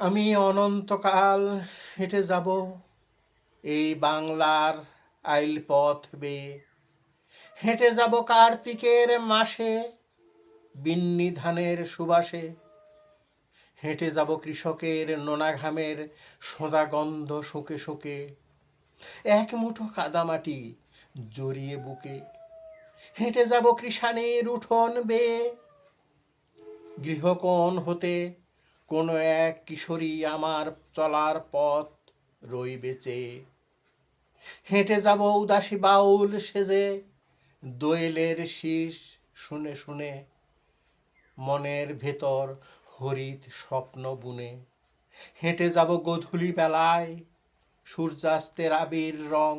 আমি অনন্তকাল হেঁটে যাব এই বাংলার আইল পথ বেয়ে। হেঁটে যাব কার্তিকের মাসে বিন্নি ধানের সুবাসে। হেঁটে যাব কৃষকের নোনা ঘামের সোঁদা গন্ধ শোকে শুকে। এক মুঠো কাদামাটি জড়িয়ে বুকে। হেঁটে যাব কৃষাণের উঠোন বেয়ে। গৃহকোণ হতে কোনো এক কিশোরী আমার চলার পথ রইবে চেয়ে হেঁটে যাব উদাসী বাউল সেজে, দোয়েলের শীষ শুনে শুনে, মনের ভেতর হরিত স্বপ্ন বুনে। হেঁটে যাব গধূলি বেলায়, সূর্যাস্তের আবির রং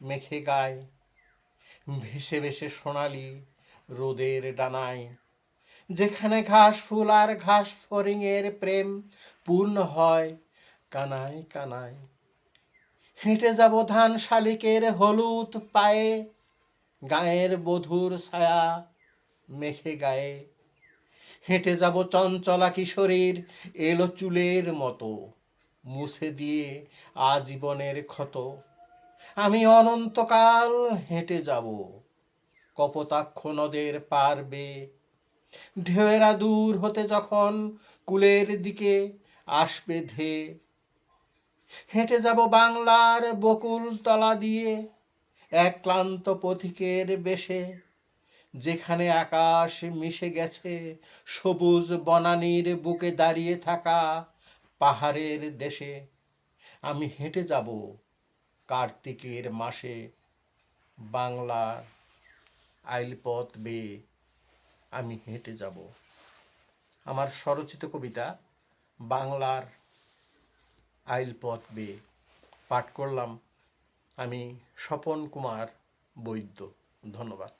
মেখে গায়। ভেসে ভেসে সোনালি রোদের ডানায় যেখানে ঘাস ফুল আর ঘাস ফরিংয়ের প্রেম পূর্ণ হয়। কানায় কানায়। হেঁটে যাব ধান শালিকের হলুদ পায়ে, গায়ের বধুর ছায়া মেখে গায়ে। হেঁটে যাব চঞ্চলা কিশোরীর, এলো চুলের মতো, মুছে দিয়ে আজীবনের ক্ষত। আমি অনন্তকাল হেঁটে যাব, কপোতাক্ষ নদের পারবে ঢেউয়েরা দূর হতে যখন কুলের দিকে আসবে ধে। হেঁটে যাব বাংলার বকুল তলা দিয়ে, এক ক্লান্ত পথিকের বেশে, যেখানে আকাশ মিশে গেছে সবুজ বনানীর বুকে দাঁড়িয়ে থাকা পাহাড়ের দেশে। আমি হেঁটে যাব কার্তিকের মাসে বাংলার আইলপথ বেয়ে। আমি হেঁটে যাব। আমার স্বরচিত কবিতা বাংলার আইল পথ বেয়ে পাঠ করলাম আমি স্বপন কুমার বৈদ্য। ধন্যবাদ।